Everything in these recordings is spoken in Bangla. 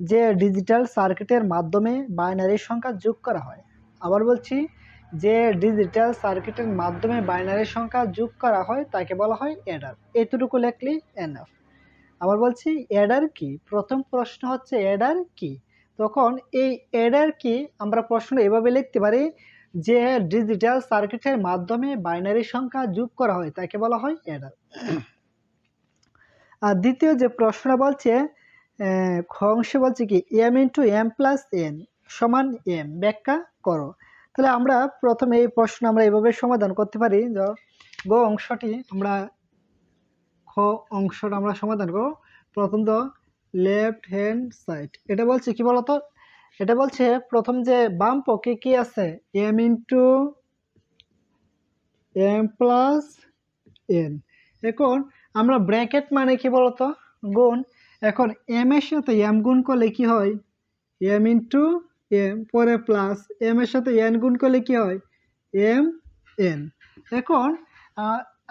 যে ডিজিটাল সার্কিটের মাধ্যমে বাইনারি সংখ্যা যোগ করা হয়। আবার বলছি, যে ডিজিটাল সার্কিটের মাধ্যমে বাইনারি সংখ্যা যোগ করা হয়, তাকে বলা হয় অ্যাডার। এতটুকু লিখলেই এনাফ আবার বলছি, অ্যাডার কি? প্রথম প্রশ্ন হচ্ছে, অ্যাডার কি? তখন এই অ্যাডার কি আমরা প্রশ্ন এভাবে লিখতে পারি, যে ডিজিটাল সার্কিটের মাধ্যমে বাইনারি সংখ্যা যোগ করা হয়, তাকে বলা হয় অ্যাডার। আর দ্বিতীয় যে প্রশ্নটা বলছে খ অংশে বলছে কি M into M plus N সমান এম ব্যাখ্যা করো। তাহলে আমরা প্রথমে এই প্রশ্ন আমরা এভাবে সমাধান করতে পারি গ অংশটি আমরা, খ অংশটা আমরা সমাধান করব। প্রথম তো লেফট হ্যান্ড সাইড এটা বলছে কি বলতো? এটা বলছে প্রথম যে বাম পক্ষে কি আছে? M into M plus N এখন আমরা ব্র্যাকেট মানে কি বলতো? গুণ এখন এম এর সাথে এম গুণ করলে কি হয়? এম ইন্টু এম পরে প্লাস এম এর সাথে এন গুণ করলে কি হয়? এম এন এখন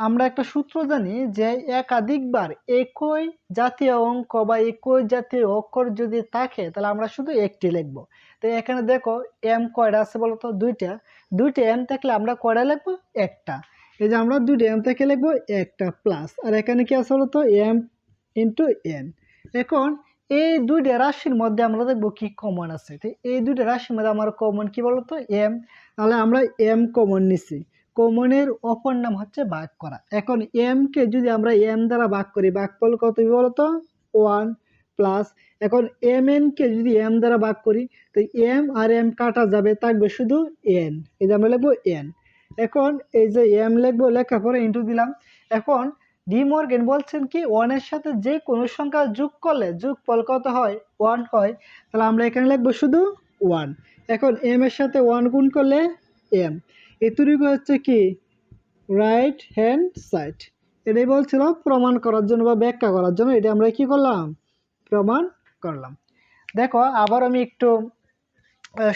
আমরা একটা সূত্র জানি যে একাধিকবার একই জাতীয় অঙ্ক বা একই জাতীয় অক্ষর যদি থাকে, তাহলে আমরা শুধু একটি লিখব। তো এখানে দেখো এম কয়টা আছে বলতো দুইটা। দুইটা এম থাকলে আমরা কয়টা লিখব? একটা। এই যে আমরা দুইটা এম থেকে লিখব, একটা প্লাস আর এখানে কি আছে বলতো এম ইন্টু এন এখন এই দুইটা রাশির মধ্যে আমরা দেখব কি কমন আছে। তো এই দুইটা রাশির মধ্যে আমার কমন কি বলতো? এম তাহলে আমরা এম কমন নিছি। কমনের অপর নাম হচ্ছে ভাগ করা। এখন এম কে যদি আমরা এম দ্বারা ভাগ করি ভাগ করলে কত বলতো? ওয়ান প্লাস এখন এম এন কে যদি এম দ্বারা ভাগ করি, তো এম আর এম কাটা যাবে, থাকবে শুধু এন এই যে আমরা লিখব এন এখন এই যে এম লিখব, লেখার পরে ইন্টু দিলাম। এখন ডি মর্গেন বলছেন কি, ওয়ানের সাথে যে কোনো সংখ্যা যোগ করলে যোগ ফল কত হয়? ওয়ান হয়। তাহলে আমরা এখানে লিখব শুধু ওয়ান। এখন এম এর সাথে ওয়ান গুণ করলে এম এতটুকু হচ্ছে কি? রাইট হ্যান্ড সাইড এটাই বলছিল প্রমাণ করার জন্য বা ব্যাখ্যা করার জন্য। এটা আমরা কি করলাম? প্রমাণ করলাম। দেখো, আবার আমি একটু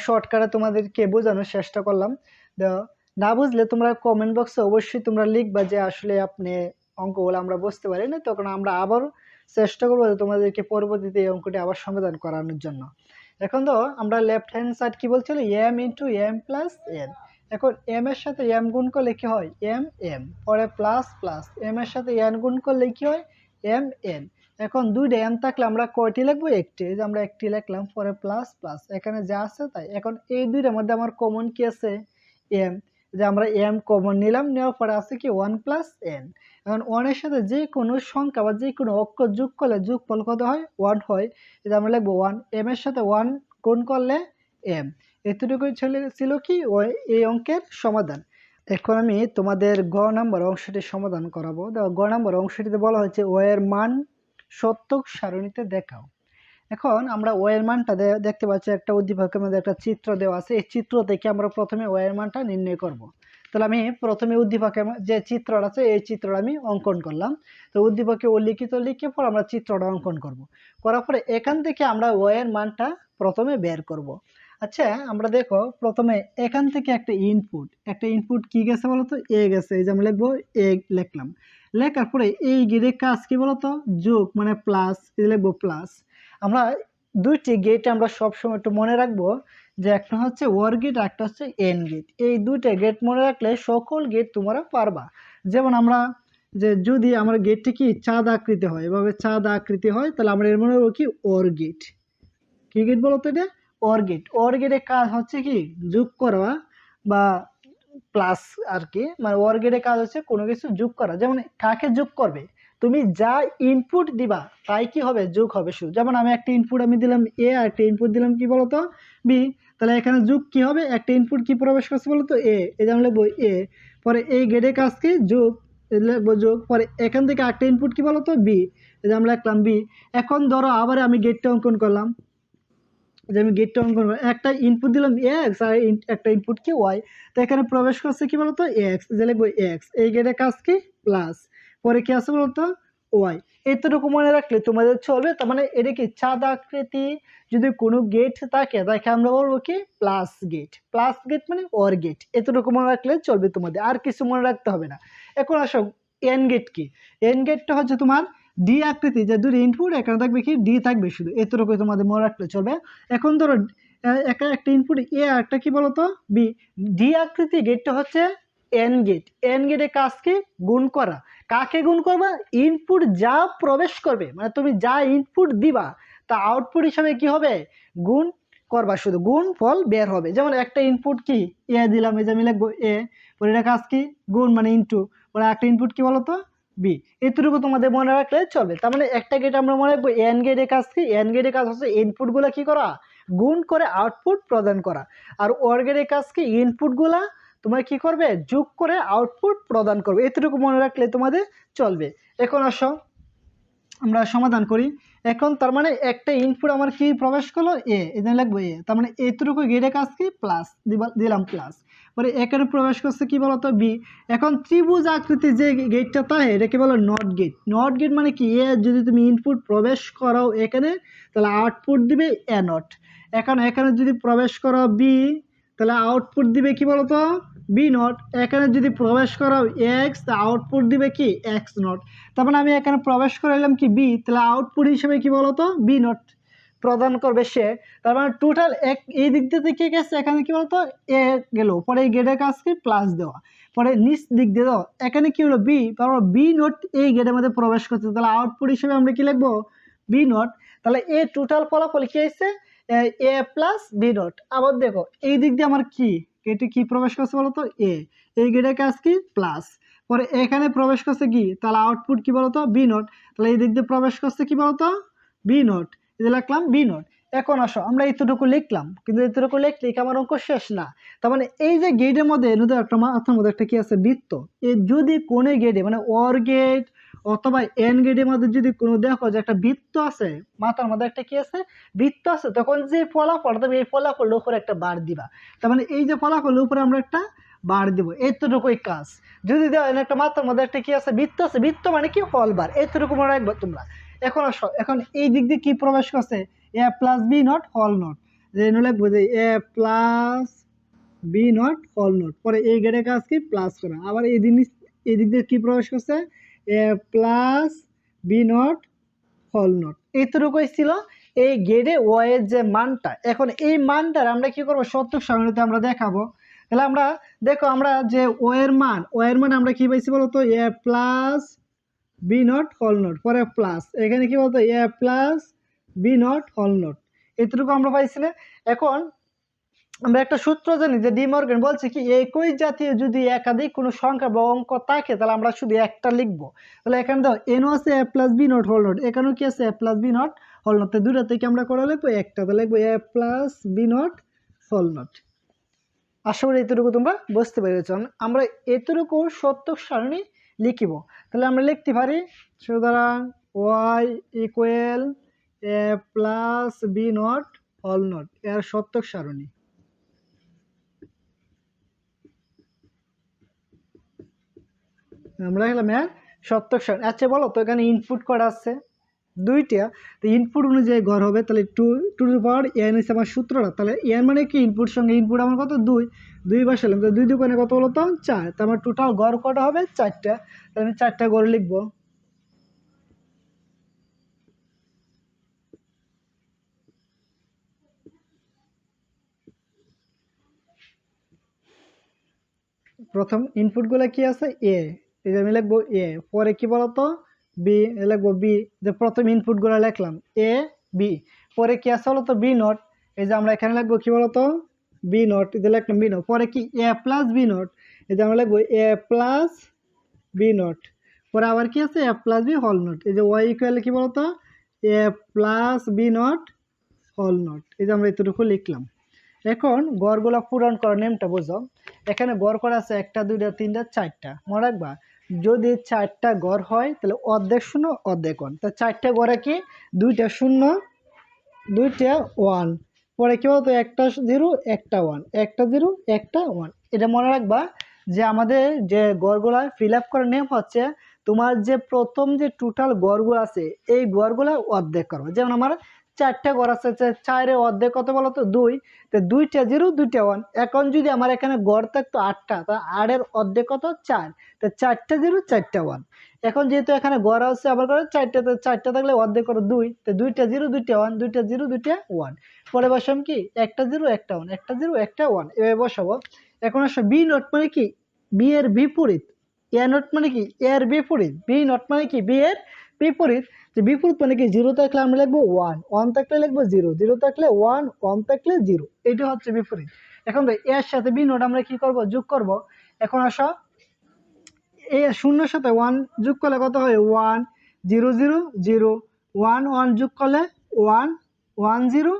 শর্টকাটে তোমাদেরকে বোঝানোর চেষ্টা করলাম। না বুঝলে তোমরা কমেন্ট বক্সে অবশ্যই তোমরা লিখবা যে আসলে আপনি অঙ্কগুলো আমরা বুঝতে পারি না, তখন আমরা আবার চেষ্টা করব তোমাদেরকে পরবর্তীতে এই অঙ্কটি আবার সমাধান করানোর জন্য। এখন তো আমরা লেফট হ্যান্ড সাইড কি বলছিল? M into M plus N এখন এম এর সাথে এম গুণ করলে কি হয়? এম এম পরে প্লাস প্লাস এম এর সাথে এন গুণ করলে কি হয়? এম এন এখন দুইটা এম থাকলে আমরা কয়টি লিখব? একটি। যে আমরা একটি লিখলাম, পরে প্লাস প্লাস এখানে যা আছে তাই। এখন এই দুইটার মধ্যে আমার কমন কি আছে? এম যে আমরা এম কমন নিলাম, নেওয়ার পরে আছে কি ওয়ান প্লাস এন এখন ওয়ানের সাথে যে কোনো সংখ্যা বা যে কোনো অক্ষর যোগ করলে যোগফল কত হয়? ওয়ান হয়। এটা আমরা লিখব ওয়ান এম এর সাথে ওয়ান গুণ করলে এম এতটুকুই ছিল ছিল কি? ওই এই অঙ্কের সমাধান। এখন আমি তোমাদের গ নম্বর অংশটি সমাধান করাবো। গ নম্বর অংশটিতে বলা হয়েছে, ও এর মান সত্যক সারণীতে দেখাও। এখন আমরা ও এর মানটা দেখতে পাচ্ছি, একটা উদ্দীপকের মধ্যে একটা চিত্র দেওয়া আছে। এই চিত্র থেকে আমরা প্রথমে ও এর মানটা নির্ণয় করব। তাহলে আমি প্রথমে উদ্দীপকের যে চিত্রটা আছে, এই চিত্রটা আমি অঙ্কন করলাম। তো উদ্দীপকে উল্লিখিত লিখে পর আমরা চিত্রটা অঙ্কন করব। করার পরে এখান থেকে আমরা ও এর মানটা প্রথমে বের করব। আচ্ছা আমরা দেখো, প্রথমে এখান থেকে একটা ইনপুট একটা ইনপুট কি গেছে বলতো এ গেছে। এই যে আমরা লিখব এ লিখলাম। লেখার পরে এই গেটে কাজ কি বলতো যোগ মানে প্লাস লিখব প্লাস আমরা দুইটি গেট আমরা সবসময় একটু মনে রাখব যে একটা হচ্ছে ওয়ার গেট একটা হচ্ছে এন গেট এই দুইটা গেট মনে রাখলে সকল গেট তোমরা পারবা। যেমন আমরা যে যদি আমার গেটটি কি চাঁদ আকৃতি হয়, এভাবে চাঁদ আকৃতি হয়, তাহলে আমরা এর মনে রাখব কি ওর গেট কি গেট বলো তো এটা ওর গেট ওর গেটের কাজ হচ্ছে কি? যোগ করা বা প্লাস আর কি। মানে ওর গেটের কাজ হচ্ছে কোনো কিছু যোগ করা। যেমন কাকে যোগ করবে? তুমি যা ইনপুট দিবা, তাই কি হবে? যোগ হবে শুধু। যেমন আমি একটা ইনপুট আমি দিলাম এ আর একটা ইনপুট দিলাম কি বলতো? বি তাহলে এখানে যোগ কি হবে? একটা ইনপুট কি প্রবেশ করছে বলতো? এ এই যেমন লিখব এ পরে এই গেটের কাজ কি? লিখব যোগ। পরে এখান থেকে একটা ইনপুট কি বলতো? বি এই যে আমরা লিখলাম বি এখন ধরো আবার আমি গেটটা অঙ্কন করলাম। যে আমি গেটটা অঙ্কন করলাম। একটা ইনপুট দিলাম এক্স আর একটা ইনপুট কি ওয়াই তো এখানে প্রবেশ করছে কি বলতো? এক্স যে লিখব এক্স এই গেটের কাজ কি? প্লাস পরে কি আছে বলতো? ওয়াই। এতটুকু মনে রাখলে তোমাদের চলবে, তার মানে এটা কি চাঁদ আকৃতি? যদি কোনো গেট থাকে, তাকে আমরা বলব কি প্লাস গেট প্লাস গেট মানে ওর গেট এতটুকু মনে রাখলে চলবে তোমাদের, আর কিছু মনে রাখতে হবে না। এখন আসো এন গেট কি? এন গেটটা হচ্ছে তোমার ডি আকৃতি, যে দুটো ইনপুট এখানে থাকবে কি? ডি থাকবে শুধু। এতটুকু তোমাদের মনে রাখলে চলবে। এখন ধরো একটা একটা ইনপুট এ একটা কি বলতো? বি ডি আকৃতি গেটটা হচ্ছে এন গেট এন গেটের কাজ কি? গুণ করা। কাকে গুণ করবা? ইনপুট যা প্রবেশ করবে মানে তুমি যা ইনপুট দিবা, তা আউটপুট হিসাবে কি হবে? গুণ করবা শুধু, গুণ ফল বের হবে। যেমন একটা ইনপুট কি? এ দিলাম, এই যে আমি লিখব এ পরে এটা কাজ কি? গুণ মানে ইনটু পরে একটা ইনপুট কি বলতো? বি এতটুকু তোমাদের মনে রাখলে চলবে। তার মানে একটা গেট আমরা মনে রাখব এন গেটের কাজ কি? এন গেটের কাজ হচ্ছে ইনপুটগুলো কি করা? গুণ করে আউটপুট প্রদান করা। আর ওর গেটের কাজ কি? ইনপুটগুলা তোমার কি করবে? যোগ করে আউটপুট প্রদান করবে। এতটুকু মনে রাখলে তোমাদের চলবে। এখন আসো, আমরা সমাধান করি। এখন তার মানে একটা ইনপুট আমার কি প্রবেশ করল? এ এখানে লিখব এ তার মানে এতটুকু গেটের কাজ কি? প্লাস দিলাম প্লাস পরে এখানে প্রবেশ করছে কি বলতো? বি এখন ত্রিভুজ আকৃতি যে গেটটা তাই এটাকে বলো নট গেট নট গেট মানে কি? এ যদি তুমি ইনপুট প্রবেশ করাও এখানে, তাহলে আউটপুট দিবে এ নট এখন এখানে যদি প্রবেশ করো বি তাহলে আউটপুট দিবে কি বলতো? বি নট এখানে যদি প্রবেশ করাও এক্স আউটপুট দিবে কি? এক্স নট তার মানে আমি এখানে প্রবেশ করে করাইলাম কি বি তাহলে আউটপুট হিসেবে কি বলতো বি নট প্রদান করবে সে। তার মানে টোটাল এক, এই দিক দিয়ে কি গেছে? এখানে কি বলতো এ গেল। পরে এই গেটের কাজ কি? প্লাস দেওয়া। পরে নিচ দিক দিয়ে দাও। এখানে কি হলো? বি তারপর বি নোট এই গেটের মধ্যে প্রবেশ করছে। তাহলে আউটপুট হিসেবে আমরা কি লিখব? বি নোট তাহলে এ টোটাল ফলাফল কি হয়েছে? এ প্লাস বি নোট আবার দেখো, এই দিক দিয়ে আমার কি? গেটে কি প্রবেশ করছে বলতো? এ এই গেটের কাজ কি? প্লাস পরে এখানে প্রবেশ করছে কি? তাহলে আউটপুট কি বলতো? বি নোট তাহলে এই দিক দিয়ে প্রবেশ করছে কি বলতো? বি নোট এই লিখলাম বি নোট এখন আসো, আমরা এতটুকু লিখলাম, কিন্তু এতটুকু লিখলে আমার অঙ্ক শেষ না। তার মানে এই যে গেটের মধ্যে একটা মাথার মধ্যে একটা কি আছে? বৃত্ত। এই যদি কোনো গেটে মানে অর গেট অথবা এন গেটের মধ্যে যদি কোনো দেখো যে একটা বৃত্ত আছে, মাথার মধ্যে একটা কি আছে? বৃত্ত আছে, তখন যে ফলাফল, তবে এই ফলাফলের উপরে একটা বার দিবা। তার মানে এই যে ফলাফলের উপরে আমরা একটা বার দিব, এতটুকুই কাজ। যদি দেওয়া একটা মাথার মধ্যে একটা কি আছে? বৃত্ত আছে। বৃত্ত মানে কি? ফল বার। এতটুকু মনে রাখবে তোমরা। এখন এখন এই দিক দিয়ে কি প্রবেশ করছে? A plus B not whole not যে লিখব যে A plus B not whole not পরে এই গেটের কাজ কি? প্লাস করা। আবার এই জিনিস, এই দিক দিয়ে কি প্রবেশ করছে? Plus B not whole not. এইটুকুই ছিল এই গেটে ও এর যে মানটা। এখন এই মানটার আমরা কি করব? সত্য সারণীতে আমরা দেখাবো। তাহলে আমরা, দেখো আমরা যে ও এর মান ও এর মান আমরা কি পাইছি বলতো? A plus B not whole not, পরে প্লাস। এখানে কি বলতো? A plus B not whole not. এতটুকু আমরা পাইছিলে। এখন আমরা একটা সূত্র জানি যে ডিমর্গেন বলছে কি, একই জাতীয় যদি একাধিক কোনো সংখ্যা বা অঙ্ক থাকে, তাহলে আমরা শুধু একটা লিখব। তাহলে এখানে দাও এনও আছে A plus B not whole not এখানেও কি আছে A plus B not whole not দুটা থেকে আমরা করে লিখব, একটা তাহলে লিখব A plus B not whole not আশা করি এতটুকু তোমরা বুঝতে পেরেছ। আমরা এতটুকু সত্য সারণী লিখিব। তাহলে আমরা লিখতে পারি, সুতরাং Y equal A plus B not whole not এর সত্যক সারণী। আমরা গেলাম এর সত্যক সারণী আচ্ছা বলো তো, এখানে ইনপুট করা আছে? দুইটা। তো ইনপুট অনুযায়ী গড় হবে, তাহলে two two two power N হচ্ছে আমার সূত্রটা। তাহলে এন মানে কি? ইনপুট সঙ্গে ইনপুট আমার কত? দুই। দুই বসালাম তো দুই দোকানে কত বলো তো? চার। তো আমার টোটাল গড় কটা হবে? চারটা। তাহলে আমি চারটা গড় লিখব। প্রথম ইনপুটগুলো কি আছে? এ এই যে আমি লিখব এ, পরে কি বলতো? বি লিখব বি, যে প্রথম ইনপুটগুলো লিখলাম, এ, বি। পরে কি আছে বলতো? বি নট এই যে আমরা এখানে লিখব কি বলতো? বি নট এই যে লিখলাম বি নট পরে কি? এ প্লাস বি নট এই যে আমরা লিখব এ প্লাস বি নট পরে আবার কি আছে? A plus B whole not এই যে ওয়াই ইকুয়াল কি বলতো? A plus B not whole not এই যে আমরা এতটুকু লিখলাম। এখন গড়গুলো পূরণ করার নেমটা বুঝো। এখানে গড় করা আছে একটা, দুইটা, তিনটা, চারটা। মনে রাখবা? যদি চারটা গড় হয়, তাহলে অর্ধেক শূন্য, অর্ধেক ওয়ান তা চারটা গড়ে কি? দুইটা শূন্য, দুইটা ওয়ান পরে কি বলতো? একটা জিরো একটা ওয়ান একটা জিরো একটা ওয়ান এটা মনে রাখবা যে আমাদের যে গড়গুলা ফিল আপ করার নেম হচ্ছে তোমার যে প্রথম যে টোটাল গড়গুলো আছে, এই গড়গুলো অর্ধেক করো যেমন আমার চারটা ঘর আছে চা- চারের অর্ধেক কত বলো তো দুই। তো দুইটা জিরো, দুইটা ওয়ান। এখন যদি আমার এখানে গড় থাকতো আটটা, তা আটের অর্ধেক কত? চার। তো চারটা জিরো, চারটা ওয়ান। এখন যেহেতু এখানে গড় আছে আবার করে চারটা, তো চারটা থাকলে অর্ধেক করে দুই। তো দুইটা জিরো, দুইটা ওয়ান, দুইটা জিরো, দুইটা ওয়ান। পরে বসাম কি? একটা জিরো, একটা ওয়ান, একটা জিরো, একটা ওয়ান। এভাবে বসাবো। এখন আসো, বি নোট মানে কি? বি এর বিপরীত। এ নোট মানে কি? এর বিপরীত। বি নোট মানে কি? বি এর বিপরীত, যে বিপরীত মানে কি? জিরো থাকলে আমরা লিখব ওয়ান ওয়ান থাকলে লিখব জিরো জিরো থাকলে ওয়ান ওয়ান থাকলে জিরো এটা হচ্ছে বিপরীত। এখন তো এর সাথে বি নোট আমরা কি করব? যোগ করব। এখন আসো। এ শূন্যের সাথে ওয়ান যোগ করলে কত হয়? One zero zero zero one one যোগ করলে ওয়ান ওয়ান জিরো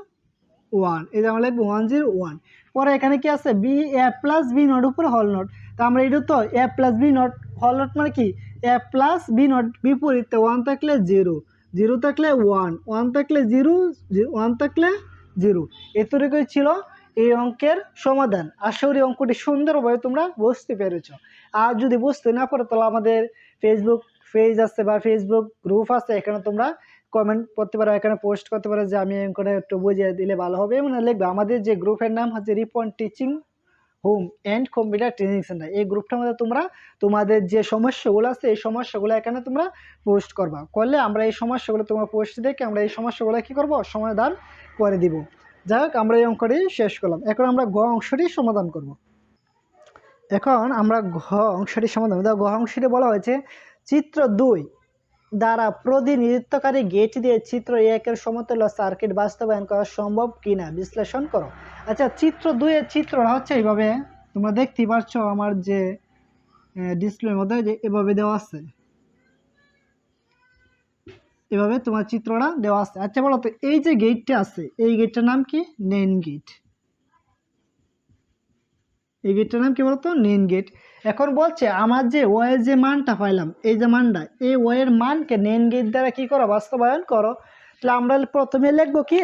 ওয়ান এই যে আমরা লিখব ওয়ান জিরো ওয়ান পরে এখানে কি আছে? B A plus B not উপরে হল নোট তো আমরা এটা তো A plus B not whole not মানে কি? এ প্লাস বি নট বিপরীত ওয়ান থাকলে জিরো জিরো থাকলে ওয়ান ওয়ান থাকলে জিরো ওয়ান থাকলে জিরো এতটুকুই ছিল এই অঙ্কের সমাধান। আশা করি অঙ্কটি সুন্দরভাবে তোমরা বুঝতে পেরেছ। আর যদি বুঝতে না পারো, তাহলে আমাদের ফেসবুক পেজ আছে বা ফেসবুক গ্রুপ আছে, এখানে তোমরা কমেন্ট করতে পারো, এখানে পোস্ট করতে পারো যে আমি অঙ্কটা একটু বুঝিয়ে দিলে ভালো হবে। এবং লিখবে, আমাদের যে গ্রুপের নাম হচ্ছে Ripon teaching home and computer training centre এই গ্রুপটার মধ্যে তোমরা তোমাদের যে সমস্যাগুলো আছে, এই সমস্যাগুলো এখানে তোমরা পোস্ট করবা। করলে আমরা এই সমস্যাগুলো তোমার পোস্ট দেখে আমরা এই সমস্যাগুলো কী করব? সমাধান করে দিব। যাই হোক, আমরা এই অঙ্কটি শেষ করলাম। এখন আমরা গ অংশটি সমাধান করব। এখন আমরা ঘ অংশটি সমাধান ঘ অংশটি বলা হয়েছে, চিত্র দুই দ্বারা প্রতিনিধিত্বকারী গেট দিয়ে চিত্র একের সমতুল্য সার্কিট বাস্তবায়ন করা সম্ভব কিনা বিশ্লেষণ করো। আচ্ছা চিত্র দুইয়ের চিত্রটা হচ্ছে এইভাবে। তোমরা দেখতেই পাচ্ছ আমার যে ডিসপ্লের মধ্যে যে এভাবে দেওয়া আছে। এভাবে তোমার চিত্রটা দেওয়া আছে। আচ্ছা বলো তো, এই যে গেটটা আছে, এই গেটটার নাম কি? নেন গেট এই গেটটার নাম কি বলতো নেন গেট এখন বলছে, আমার যে ওয়ের যে মানটা পাইলাম, এই যে মানটা, এই ওয়ের মানকে নেন গেট দ্বারা কি করো? বাস্তবায়ন করো। তাহলে আমরা প্রথমে লিখব কি?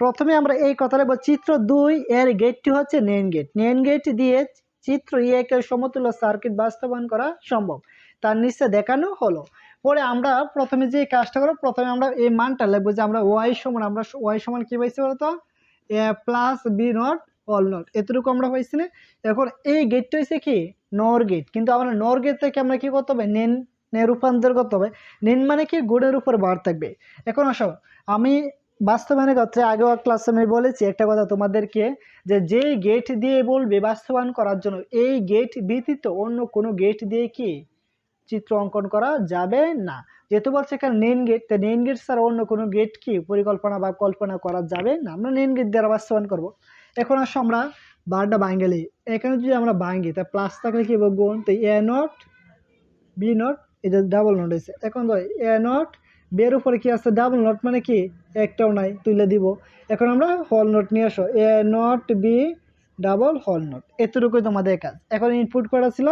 প্রথমে আমরা এই কথা লিখব, চিত্র দুই এর গেটটি হচ্ছে নেন গেট। নেন গেট দিয়ে চিত্র একের সমতুল্য সার্কিট বাস্তবায়ন করা সম্ভব। তার নিচে দেখানো হলো। পরে আমরা প্রথমে যে কাজটা করব, প্রথমে আমরা এই মানটা লিখব যে আমরা ওয়াই সমান, আমরা ওয়াই সমান কি পাইছি বলতো? A plus B not whole not এতটুকু আমরা পাইছি না। এখন এই গেটটা হচ্ছে কি? নর গেট কিন্তু আমরা নর গেট থেকে আমরা কি করতে হবে? নেন নে রূপান্তর করতে হবে। নেন মানে কি? গুণের উপর বার থাকবে। এখন আসো, আমি বাস্তবায়নের ক্ষেত্রে আগেও ক্লাসে আমি বলেছি, একটা কথা তোমাদেরকে, যে যেই গেট দিয়ে বলবে বাস্তবায়ন করার জন্য, এই গেট ব্যতীত অন্য কোনো গেট দিয়ে কি চিত্র অঙ্কন করা যাবে না। যেহেতু বলছে এখানে নেন গেট তো নেন গেট ছাড়া অন্য কোনো গেট কি পরিকল্পনা বা কল্পনা করা যাবে না? আমরা নেন গেট দ্বারা বাস্তবায়ন করব। এখন আসো আমরা বারটা বাঙ্গালি। এখানে যদি আমরা ভাঙ্গি তা প্লাস থাকলে কি গুণ? তো এ নট বি নট যে ডাবল নট হয়েছে। এখন তো এ নট বের উপরে কি আছে? ডাবল নট মানে কি? একটাও নাই, তুলে দিব। এখন আমরা হল নোট নিয়ে আসো। A not B double whole not এতটুকুই তোমাদের কাজ। এখন ইনপুট করা ছিল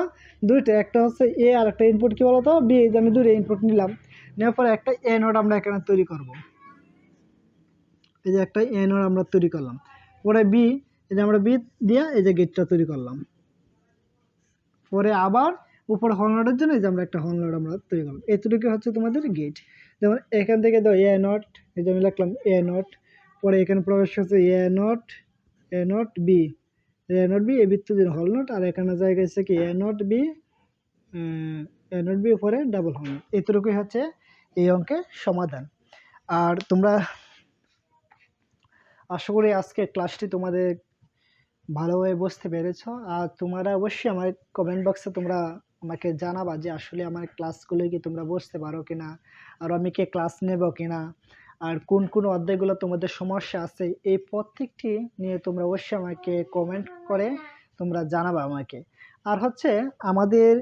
দুইটা, একটা হচ্ছে এ আর একটা ইনপুট কি বলতো? বি এই যে আমি দুইটা ইনপুট নিলাম। নেওয়ার পরে একটা এ নোট আমরা এখানে তৈরি করব। এই যে একটা এ নোট আমরা তৈরি করলাম। পরে বি এই যে আমরা বি দিয়ে এই যে গেটটা তৈরি করলাম। পরে আবার উপরে হল নোটের জন্য এই যে আমরা একটা হল নোট আমরা তৈরি করলাম। এতটুকু হচ্ছে তোমাদের গেট যেমন এখান থেকে দাও এ নট এই যে আমি লিখলাম এ নট পরে এখানে প্রবেশ হচ্ছে A not A not B A not B A বৃত্ত দিন হল নট আর এখানে জায়গা হচ্ছে কি A not B A not B উপরে ডাবল হল এতটুকুই হচ্ছে এই অঙ্কের সমাধান। আর তোমরা আশা করি আজকে ক্লাসটি তোমাদের ভালোভাবে বুঝতে পেরেছ। আর তোমরা অবশ্যই আমার কমেন্ট বক্সে তোমরা আমাকে জানাবা যে আসলে আমার ক্লাসগুলো কি তোমরা বুঝতে পারো কিনা আর আমি কি ক্লাস নেব কিনা আর কোন কোন অধ্যায়গুলো তোমাদের সমস্যা আছে, এই প্রত্যেকটি নিয়ে তোমরা অবশ্যই আমাকে কমেন্ট করে তোমরা জানাবা আমাকে। আর হচ্ছে আমাদের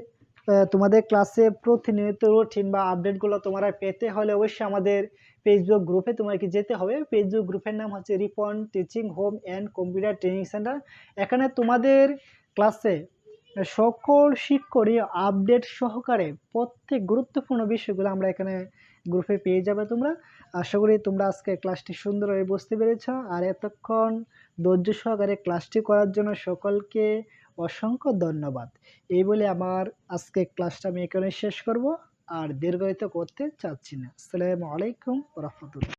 তোমাদের ক্লাসে প্রতিনিয়ত রুটিন বা আপডেটগুলো তোমরা পেতে হলে অবশ্যই আমাদের ফেসবুক গ্রুপে তোমাকে যেতে হবে। ফেসবুক গ্রুপের নাম হচ্ছে Ripon teaching home and computer training centre এখানে তোমাদের ক্লাসে সকল শিক্ষকই আপডেট সহকারে প্রত্যেক গুরুত্বপূর্ণ বিষয়গুলো আমরা এখানে গ্রুপে পেয়ে যাবে তোমরা। আশা করি তোমরা আজকে ক্লাসটি সুন্দরভাবে বুঝতে পেরেছ। আর এতক্ষণ ধৈর্য সহকারে ক্লাসটি করার জন্য সকলকে অসংখ্য ধন্যবাদ। এই বলে আমার আজকে ক্লাসটা আমি এখানে শেষ করব। আর দীর্ঘায়িত করতে চাচ্ছি না। আসসালামু আলাইকুম রহমতুল্লাহ।